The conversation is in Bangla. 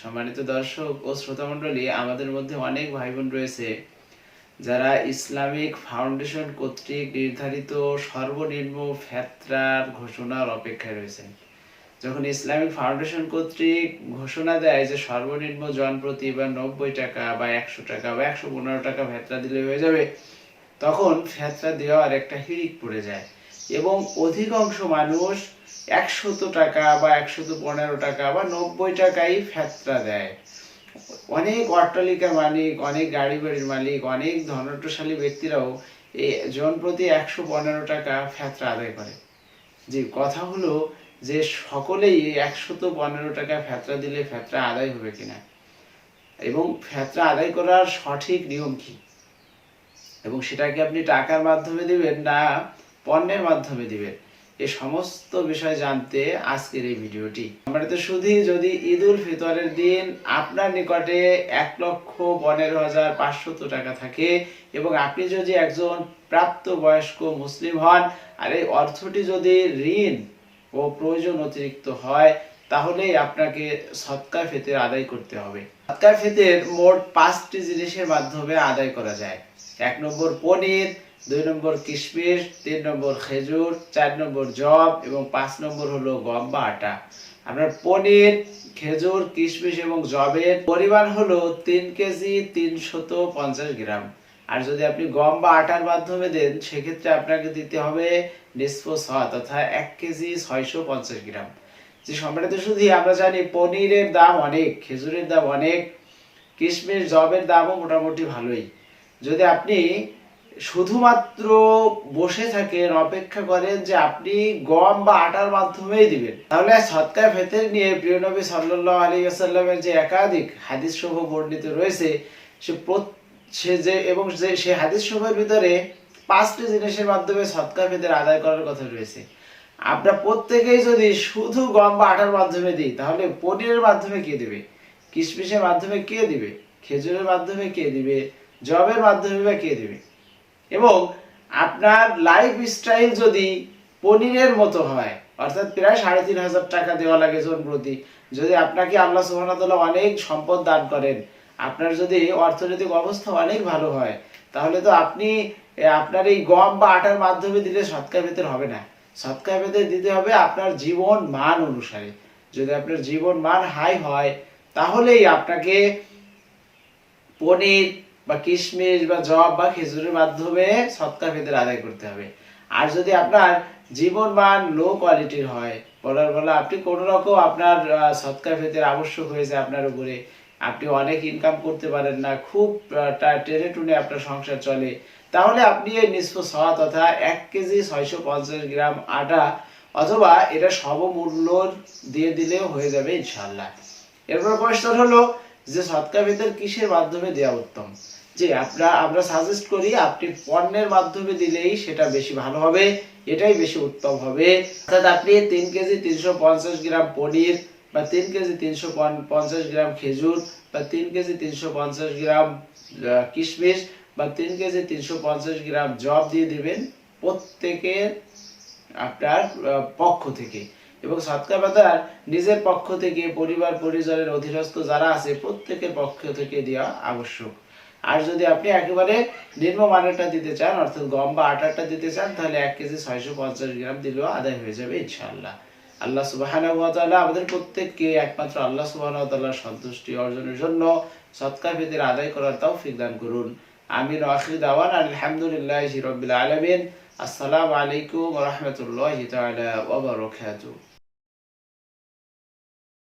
সম্মানিত দর্শক ও আমাদের মধ্যে অনেক ভাই বোন রয়েছে যারা ইসলামিক ফাউন্ডেশন কর্তৃক নির্ধারিত সর্বনিম্ন ফেতরার ঘোষণার অপেক্ষায় রয়েছেন যখন ইসলামিক ফাউন্ডেশন কর্তৃক ঘোষণা দেয় যে সর্বনিম্ন জনপ্রতি বা নব্বই টাকা বা একশো টাকা বা একশো পনেরো টাকা ভেতরা দিলে হয়ে যাবে, তখন ফেতরা দেওয়ার একটা হিড়িক পড়ে যায়। এবং অধিকাংশ মানুষ একশত টাকা বা একশত পনেরো টাকা বা নব্বই টাকাই ফেতরা দেয়। অনেক অট্টালিকার মালিক, অনেক গাড়ি বাড়ির মালিক, অনেক ধনট্টশালী ব্যক্তিরাও এই জন প্রতি একশো পনেরো টাকা ফেতরা আদায় করে। যে কথা হলো যে সকলেই একশত পনেরো টাকা ফেতরা দিলে ফেতরা আদায় হবে কিনা? এবং ফেতরা আদায় করার সঠিক নিয়ম কি? এবং সেটাকে আপনি টাকার মাধ্যমে দেবেন না পণ্যের মাধ্যমে দিবেন এ সমস্ত বিষয় জানতে আজকের এই ভিডিওটি। আমরা তো শুধু যদি ঈদ উল ফিতরের দিন আপনার নিকটে এক লক্ষ পনেরো হাজার পাঁচশত টাকা থাকে এবং আপনি যদি একজন প্রাপ্ত বয়স্ক মুসলিম হন, আর এই অর্থটি যদি ঋণ ও প্রয়োজন অতিরিক্ত হয়, তাহলে আপনাকে সৎকার ফেতের আদায় করতে হবে। সৎকার ফেতের মোট পাঁচটি জিনিসের মাধ্যমে আদায় করা যায়। এক নম্বর পনির দুই নম্বর কিশমিশ, তিন নম্বর খেজুর, চার নম্বর জব এবং পাঁচ নম্বর হলো গম বা আটা। আপনার পনির, খেজুর, কিশমিশ এবং জবের পরিমাণ হলো তিন কেজি তিনশত পঞ্চাশ গ্রাম। আর যদি আপনি গম বা আটার মাধ্যমে দেন, সেক্ষেত্রে আপনাকে দিতে হবে সাত অর্থাৎ এক কেজি ছয়শো পঞ্চাশ গ্রাম। যে সম্রাট শুধু আমরা জানি পনিরের দাম অনেক, খেজুরের দাম অনেক, কিশমিশ, জবের দামও মোটামুটি ভালোই। যদি আপনি শুধুমাত্র বসে থাকেন, অপেক্ষা করেন যে আপনি গম বা আটার মাধ্যমেই দিবেন। তাহলে সৎকার ফেতের নিয়ে প্রিয় নবী সাল্লাহ আলী আসাল্লামের যে একাধিক হাদিস সহ বর্ণিত রয়েছে, সে সে যে, এবং যে, সে হাদিস সভার ভিতরে পাঁচটি জিনিসের মাধ্যমে সৎকার ফেতের আদায় করার কথা রয়েছে। আমরা প্রত্যেকেই যদি শুধু গম বা আটার মাধ্যমে দিই, তাহলে পনিরের মাধ্যমে কে দিবে? কিশমিশের মাধ্যমে কে দিবে? খেজুরের মাধ্যমে কে দিবে? জবের মাধ্যমে বা কে দিবে? এবং আপনার লাইফ স্টাইল যদি পনিরের মতো হয়, অর্থাৎ প্রায় সাড়ে তিন হাজার টাকা দেওয়া লাগে জন প্রতি, যদি আপনাকে আল্লাহ সুবাহতাল্লাহ অনেক সম্পদ দান করেন, আপনার যদি অর্থনৈতিক অবস্থা অনেক ভালো হয়, তাহলে তো আপনি আপনার এই গম বা আটার মাধ্যমে দিলে সৎকার ভেতর হবে না। সৎকার ভেতর দিতে হবে আপনার জীবন মান অনুসারে। যদি আপনার জীবন মান হাই হয়, তাহলেই আপনাকে পনির বা কিশমিশ বা জব বা খেজুরের মাধ্যমে সৎকার ভেতর আদায় করতে হবে। আর যদি আপনার জীবন মান লো কোয়ালিটির হয়, বলার বলা, আপনি কোনো রকম আপনার সৎকার ভেতর আবশ্যক হয়েছে আপনার উপরে। আপনি অনেক ইনকাম করতে পারেন না, খুব টেনে টুনে আপনার সংসার চলে। তাহলে আপনি এই নিষ্প সওয়া তথা এক কেজি ছয়শো পঞ্চাশ গ্রাম আটা অথবা এটা সমমূল্য দিয়ে দিলেও হয়ে যাবে ইনশাল্লাহ এরপর প্রশ্ন হলো যে সৎকার ভেতর কিসের মাধ্যমে দেওয়া উত্তম? যে আমরা আমরা সাজেস্ট করি আপনি পণ্যের মাধ্যমে দিলেই সেটা বেশি ভালো হবে, এটাই বেশি উত্তম হবে। অর্থাৎ আপনি তিন কেজি তিনশো পঞ্চাশ গ্রাম পনির বা তিন কেজি তিনশো পঞ্চাশ গ্রাম খেজুর বা তিন কেজি তিনশো পঞ্চাশ গ্রাম কিশমিশ বা তিন কেজি তিনশো পঞ্চাশ গ্রাম জব দিয়ে দিবেন প্রত্যেকের আপনার পক্ষ থেকে। এবং সৎকার বাজার নিজের পক্ষ থেকে, পরিবার, পরিজনের অধীনস্থ যারা আছে, প্রত্যেকের পক্ষ থেকে দেওয়া আবশ্যক। আর যদি আপনি একেবারে নিম্নমানেরটা দিতে চান, অর্থাৎ গম বা আটাটা দিতে চান, তাহলে এক কেজি ছয়শো পঞ্চাশ গ্রাম দিলেও আদায় হয়ে যাবে ইনশাল্লাহ আল্লাহ সুবাহ আমাদের প্রত্যেককে একমাত্র আল্লাহ সুবাহ সন্তুষ্টি অর্জনের জন্য সৎকার ভেদের আদায় করার তাও দান করুন। আমিন আখির দাওয়ান আলহামদুলিল্লাহ রবিল আলমিন। আসসালামু আলাইকুম রহমতুল্লাহ বারাকাতুহু।